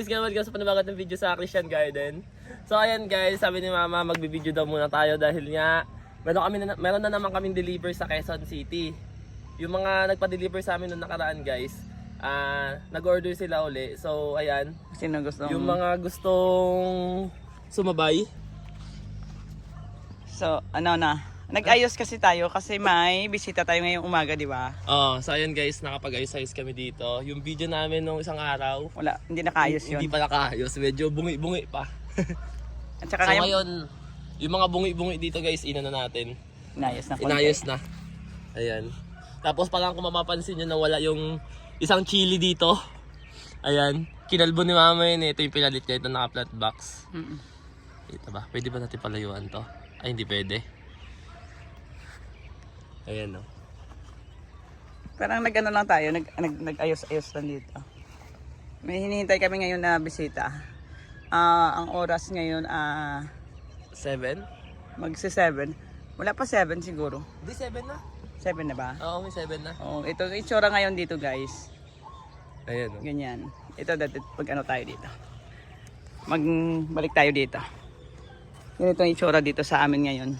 guys, ngayon guys sa panabagat ng video sa Christian Garden. So ayan guys, sabi ni Mama magbibideo daw muna tayo dahil nga meron, kami na, meron na naman kaming deliver sa Quezon City. Yung mga nagpa-deliver sa amin noong nakaraan guys, ah nag-order sila uli. So ayan, Sino gusto? yung mga gustong sumabay. So, ano na? Nag-ayos kasi tayo kasi may bisita tayo ngayong umaga, di ba? Oh, so ayan guys, nakapag-ayos-ayos kami dito. Yung video namin nung isang araw, Wala, hindi nakaayos yun. hindi pa nakaayos, medyo bungi-bungi pa. At saka So ngayon, ngayon, yung mga bungi-bungi dito guys, ina na natin. inayos na konti. Inayos na. Ayan. Tapos parang kung mapapansin nyo na wala yung isang chili dito. Ayan. Kinalbo ni mama yun eh. Ito yung pinalit niya. Ito naka-flat box. Mm-mm. Ito ba? Pwede ba natin palayuan to? Ay, hindi pwede. Ayan no. Parang nag-ano lang tayo, nag, nag, nag-ayos-ayos lang dito. May hinihintay kami ngayon na bisita. Ah, ang oras ngayon, ah, Seven? magsi 7. Wala pa 7 siguro. Hindi, seven na. 7 na ba? Oo, may seven na. Oh, ito yung itsura ngayon dito, guys. Ayan no. Ganyan. Ito dati pag ano tayo dito. Magbalik tayo dito. Ganito ang itsura dito sa amin ngayon.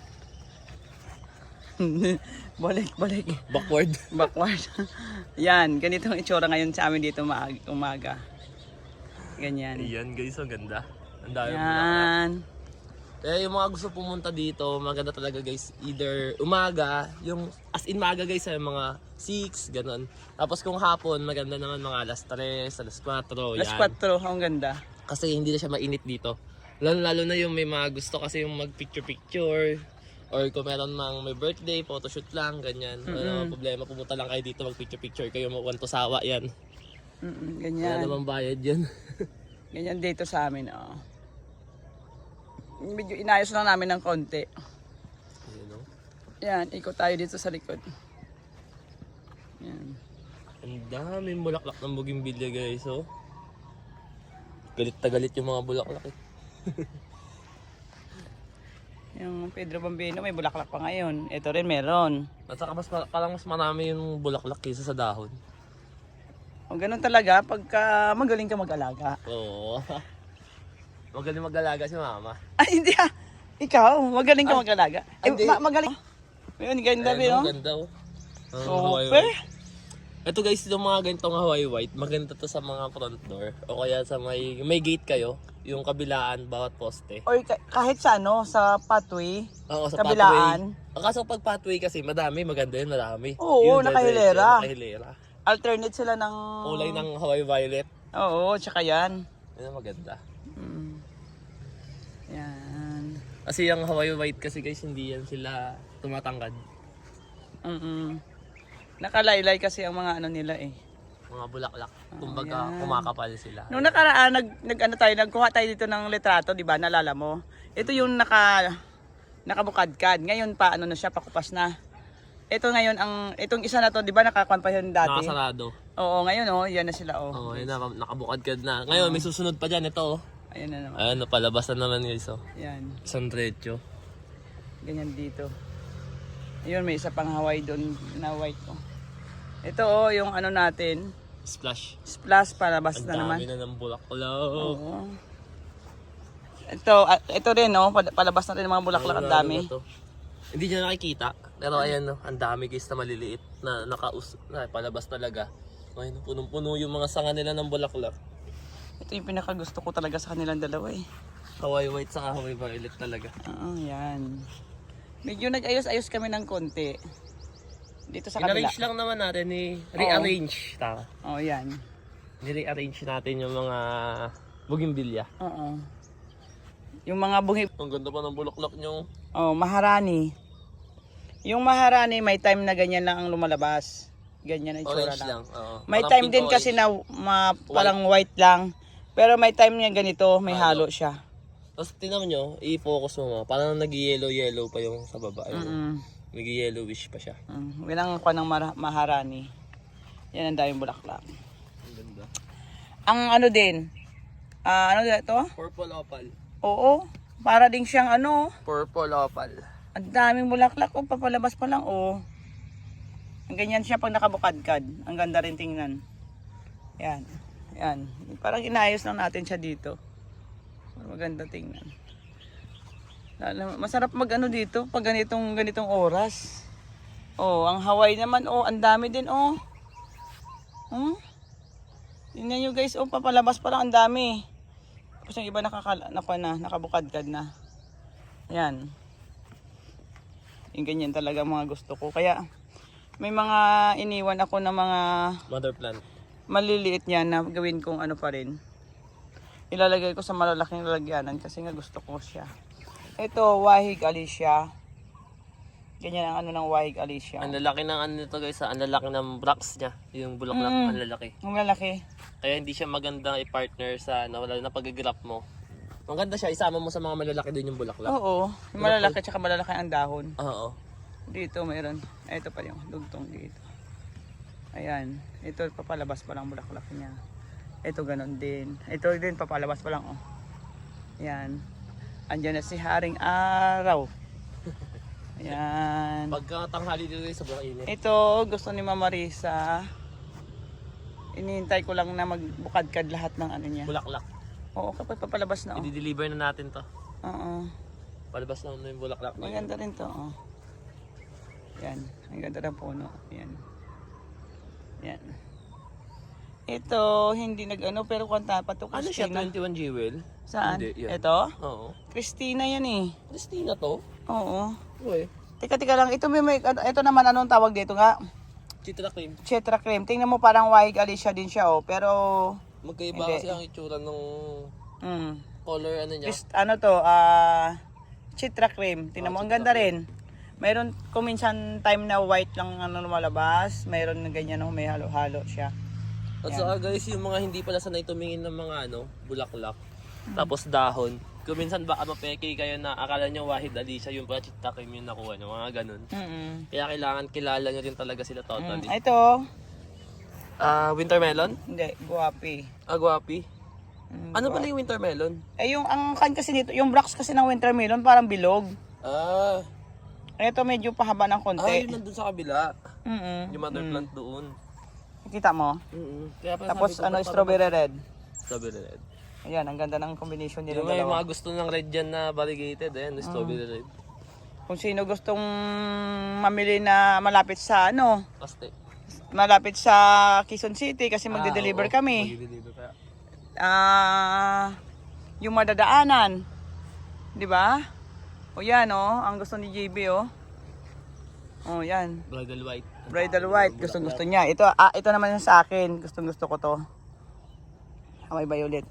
balik, balik. Backward. Backward. Yan, ganito ang itsura ngayon sa amin dito umaga. Ganyan. Ayan guys, ang ganda. Ang dami Yan. Kaya yung mga gusto pumunta dito, maganda talaga guys, either umaga, yung as in maaga guys, ay mga 6, ganun. Tapos kung hapon, maganda naman mga alas 3, alas 4, Alas yan. 4, ang ganda. Kasi hindi na siya mainit dito. Lalo, lalo na yung may mga gusto kasi yung mag picture picture or kung meron mang may birthday, photoshoot lang, ganyan. Wala namang problema, pumunta lang kayo dito mag picture picture kayo, mag sawa yan. Mm-mm, Wala ganyan. namang bayad yan. Ganyan dito sa amin, oh. Medyo inayos lang namin ng konti. Ayun, no? Yan, ikot tayo dito sa likod. Yan. Ang daming bulaklak ng bugimbilya guys, oh. Galit na galit yung mga bulaklak eh. Yung Pedro Bambino may bulaklak pa ngayon. Ito rin meron. At saka mas, ma- parang mas marami yung bulaklak kaysa sa dahon. O ganun talaga pagka magaling ka mag-alaga. Oo. Magaling mag-alaga si mama. Ay, hindi ah. Ikaw, magaling ka mag-alaga. Ay, hindi. ma- magaling. Ayun, ganda rin, Ayun, oh. ang ganda oh. Ang Hawaii Super. white. Ito guys, yung mga ganitong Hawaii white, maganda to sa mga front door. O kaya sa may, may gate kayo, yung kabilaan, bawat poste. Or ka- kahit sa ano, sa pathway. Oo, sa Kabilaan. pathway. Ang kaso pag pathway kasi, madami, maganda yun, marami. Oo, Yung nakahilera. diretso, Nakahilera. Alternate sila ng... Kulay ng Hawaii violet. Oo, tsaka yan. Yun ang maganda. Mm. Yan. Kasi yung Hawaii white kasi guys, hindi yan sila tumatangkad. Mm Nakalaylay kasi ang mga ano nila eh. Mga bulaklak. Kumbaga, kumakapal sila. Nung nakaraan, nag, nag ano tayo, nagkuha tayo dito ng litrato, di ba? Nalala mo? Ito yung naka, nakabukadkad. Ngayon pa, ano na siya, pakupas na. Ito ngayon, ang, itong isa na to, di ba, nakakuan pa yun dati? Nakasarado. Oo, ngayon, oh, yan na sila, oh. Oo, oh, yun na, nakabukad ka na. Ngayon, may susunod pa dyan. Ito, oh. Ayan na naman. Ayan, palabas na naman guys, oh. Yan, Isang diretso. ganyan dito. Ayun, may isa pang Hawaii doon na white, oh. Ito, oh, yung ano natin, Splash. splash, palabas Ang na naman. dami na ng bulaklak. Oo. Ito, ah, ito rin, no? Pal- Palabas na rin ng mga bulaklak, ang Ano dami. na to? Hindi nyo nakikita. Pero ayan, no, ang dami guys na maliliit na nakaus na palabas talaga. Ayun, punong-puno yung mga sanga nila ng bulaklak. Ito yung pinakagusto ko talaga sa kanilang dalawa eh. Hawaii white sa Hawaii violet talaga. Oo, yan. Medyo nag-ayos-ayos kami ng konti. Dito sa kabila. In-arrange lang naman natin ni rearrange. Tama. Oh, yan. Ni-rearrange natin yung mga bugimbilya. Oo. Yung mga bungi, Ang ganda pa ng bulaklak nyo. oh, maharani. Yung maharani, may time na ganyan lang ang lumalabas. Ganyan ang itsura Orange lang. lang. Oo. May Parang time din orange. kasi na ma, parang white lang. Pero may time niya ganito, may halo siya. Tapos tingnan nyo, i-focus mo mo. Parang nag-yellow-yellow pa yung sa baba. Ayun. Mm. Nag-yellowish pa siya. Mm. Bilang ko ng maharani. Yan ang daming bulaklak. Ang ganda. Ang ano din, ah ano ito? Purple opal. Oo, para din siyang ano, Purple opal. ang daming bulaklak oh, papalabas pa lang oh. Ang ganyan siya pag nakabukadkad. Ang ganda rin tingnan. Yan. Yan. Parang inayos lang natin siya dito. Maganda tingnan. Masarap mag ano dito pag ganitong ganitong oras. Oh, ang Hawaii naman oh, ang dami din oh. Hmm? Tingnan nyo guys, oh, papalabas pa lang ang dami. Tapos yung iba nakakala, naka na, nakabukadkad na. Yan. Yung ganyan talaga mga gusto ko. Kaya may mga iniwan ako na mga Mother plant. maliliit niya na gawin kong ano pa rin. Ilalagay ko sa malalaking lalagyanan kasi nga gusto ko siya. Ito, Wahig Alicia. Ganyan ang ano ng Wahig Alicia. Ang lalaki ng ano nito guys, ang lalaki ng bracts niya. Yung bulaklak, Mm. ang lalaki. Ang lalaki. Kaya hindi siya magandang i-partner sa ano, lalo na pag-grap mo. Maganda siya, isama mo sa mga malalaki din yung bulaklak. Oo, yung malalaki tsaka malalaki ang dahon. Oo. Dito mayroon. Ito pa yung dugtong dito. Ayan. Ito papalabas pa lang bulaklak niya. Ito ganon din. Ito din papalabas pa lang oh. Ayan. Andiyan na si Haring Araw. Ayan. Pagka tanghali dito guys, sobrang init. Ito gusto ni Mama Risa. Inihintay ko lang na magbukadkad lahat ng ano niya. Bulaklak. Oo, kapag papalabas na oh. I-deliver na natin to. Oo. Palabas na yung bulaklak. Maganda rin to, oh. Yan, ang ganda ng puno. Yan. Yan. Ito, hindi nag-ano, pero kanta pa to Ano siya, Christina. 21 jewel? Saan? Hindi, yan. Ito? Oo. Christina yan eh. Christina to? Oo. Uy. Teka, teka lang. Ito, may, may, ano- ito naman, anong tawag dito nga? Chitra cream. Cetra cream. Tingnan mo parang Wahig Alicia din siya, oh. Pero, Magkaiba Hindi. kasi ang itsura ng mm, color ano niya. Chris- ano to, ah, Citra cream. Tingnan mo, ang ganda rin. Mayroon kuminsan time na white lang ano lumalabas. Mayroon na ganyan no, may halo-halo siya. At saka guys, yung mga hindi pala sanay tumingin ng mga ano, bulaklak, tapos dahon. Kung minsan baka mapeke kayo na akala nyo wahid Alicia, yung pala chita cream yung nakuha nyo, mga ganun. Mm Kaya kailangan kilala nyo rin talaga sila totally. Mm, ito, Ah, winter melon? hindi, guwapi. Agwapi? Mm, Ano pala yung winter melon? Eh yung ang kan kasi nito, yung blocks kasi ng winter melon parang bilog. Ah, Ito medyo pahaba ng ah konti. yun nandun sa kabila. Mm. Yung mother plant doon. Kita mo? Mm Kaya Tapos sabi ko, ano, ba't strawberry red. Strawberry red. Ayan, ang ganda ng combination nila Yung may dalawa. mga gusto ng red dyan na variegated, ayan, strawberry red. Kung sino gustong mamili na malapit sa ano, Paste. malapit sa Quezon City kasi magde-deliver Ah, oo, kami. Magde-deliver kaya. Ah, yung madadaanan. 'Di ba? O yan oh, ang gusto ni JB oh. Oh, yan. Bridal white. Bridal white, gustong gusto niya. Ito ah, ito naman yung sa akin, gustong gusto ko to. Ah, may violet.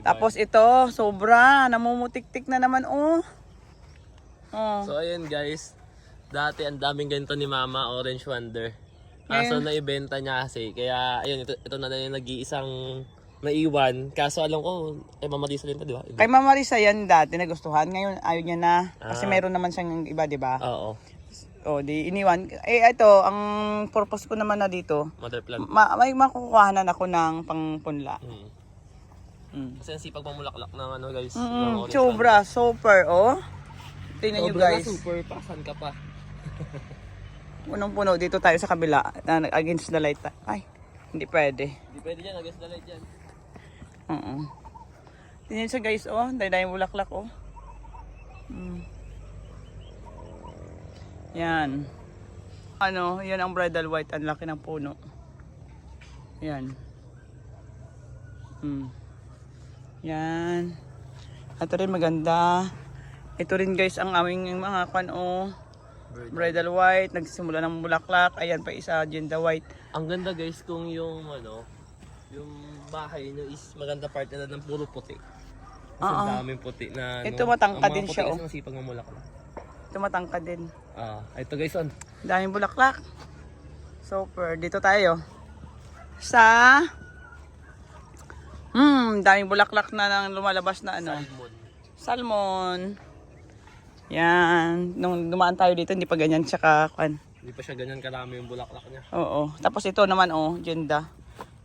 Tapos ito, sobra, namumutik-tik na naman oh. Oh. So ayun guys, dati ang daming ganito ni Mama, Orange Wonder. Kaso naibenta niya kasi, kaya ayun, ito, ito na yung nag-iisang naiwan. Kaso alam ko, eh Mama Risa din to, di ba? Kay Mama Risa yan dati nagustuhan, ngayon ayaw niya na. Kasi Ah. meron naman siyang iba, 'di ba? Oo, O, di iniwan. Eh, ito, ang purpose ko naman na dito, mother plant. ma may makukuhanan ako ng pangpunla. Mm. Mm. Kasi ang sipag mamulaklak ng ano guys. Mm, sobra, super, oh. Tingnan. Sobra guys. super pa, saan ka pa? Punong-puno. Dito tayo sa kabila, na against the light. Ay, hindi pwede. Hindi pwede dyan, against the light dyan. Oo. Tingnan sa guys, oh. Dahil bulaklak, oh. Mm. Yan. Ano, yan ang bridal white. Ang laki ng puno. Yan. Mm. Yan. Ito rin maganda. Ito rin guys ang aming mga kwan, oh. Bridal white. Nagsimula ng bulaklak. Ayan pa isa, agenda white. Ang ganda guys kung yung ano, yung bahay nyo is maganda part na ng puro puti. Kasi Oo. ang daming puti na ano, Ito matangkad ang mga din puti siya, oh. masipag mamulaklak. Tumatangkad din. Ah, ito guys on. Daming bulaklak. Super. Dito tayo. Sa... Hmm, daming bulaklak na nang lumalabas na ano. Salmon. Salmon. Yan. Nung dumaan tayo dito, hindi pa ganyan. Tsaka, kwan. Hindi pa siya ganyan karami yung bulaklak niya. Oo. Tapos ito naman, oh, genda.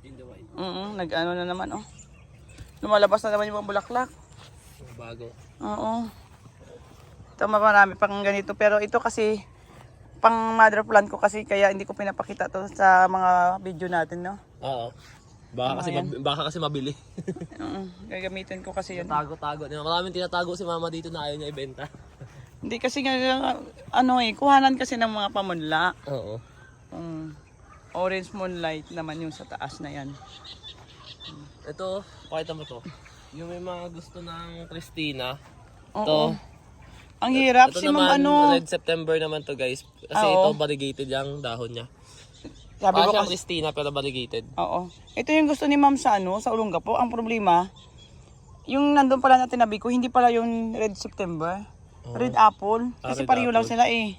In the white. Oo, nag-ano na naman, oh. Lumalabas na naman yung mga bulaklak. Bago. Oo. Ito marami pang ganito. Pero ito kasi, pang mother plant ko kasi kaya hindi ko pinapakita to sa mga video natin, no? Oo. Baka kasi, Ayan. mab- baka kasi mabili. Oo, gagamitin ko kasi yan. Tago-tago. Maraming tinatago si mama dito na ayaw niya ibenta. Hindi kasi nga, ano eh, kuhanan kasi ng mga pamunla. Oo. Um, orange moonlight naman yung sa taas na yan. Ito, pakita mo to. Yung may mga gusto ng Christina. Oo. Ito. Ang hirap Ito si ma'am naman, ano. Red September naman to guys. Kasi Ah, ito oo. variegated yung dahon niya. Sabi Parang ko siyang kasi, Christina pero variegated. oo. Ito yung gusto ni ma'am sa ano, sa Olonga po. Ang problema, yung nandun pala na tinabi ko, hindi pala yung Red September. Red Apple. Ah, Kasi Red pareho lang Apple. sila eh.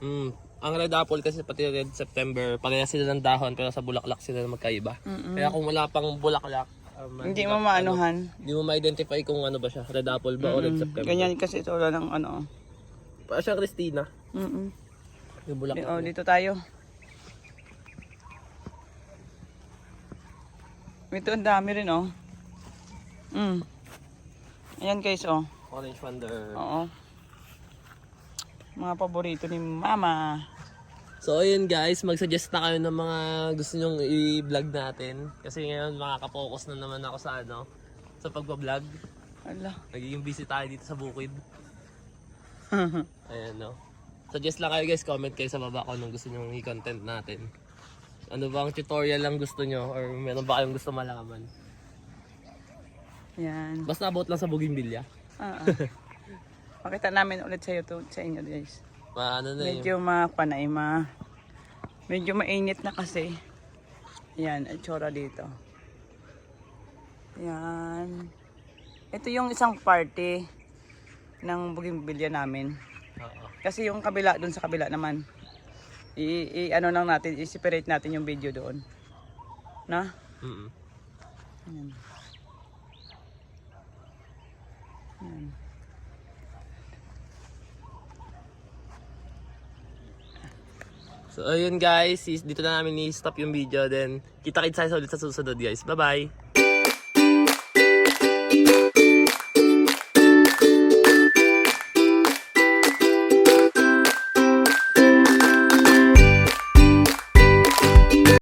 Mm. Ang red apple kasi pati red September, pareha sila ng dahon pero sa bulaklak sila magkaiba. Kaya kung wala pang bulaklak, um, Hindi mo maanuhan. Hindi mo ma-identify kung ano ba siya, red apple ba o red September. Ganyan kasi ito wala ng ano. Pa siya Christina, Mm yung bulaklak. Oh, dito tayo. Ito ang dami rin oh. Mm. Ayan guys oh. Orange Wonder. Oo. Mga paborito ni mama. So ayun guys, mag-suggest na kayo ng mga gusto nyong i-vlog natin. Kasi ngayon makaka-focus na naman ako sa ano, sa pagpa-vlog. Ala. Nagiging busy tayo dito sa bukid. Ayan no. Suggest lang kayo guys, comment kayo sa baba kung anong gusto nyong i-content natin. Ano bang tutorial lang gusto nyo or meron ba kayong gusto malaman? Yan. Basta about lang sa Bougainvillea. Ah. Pakita namin ulit sa YouTube sa inyo guys. Ma, ano na yun? Medyo mapanay ma. Medyo mainit na kasi. Yan, itsura dito. Yan. Ito yung isang party ng bougainvillea namin. Oo. Kasi yung kabila, dun sa kabila naman. I, i- ano lang natin, i-separate natin yung video doon. Na? Mm-mm. Ayan. Ayan. So ayun guys, dito na namin i-stop yung video then kita-kits tayo ulit sa susunod guys. Bye-bye!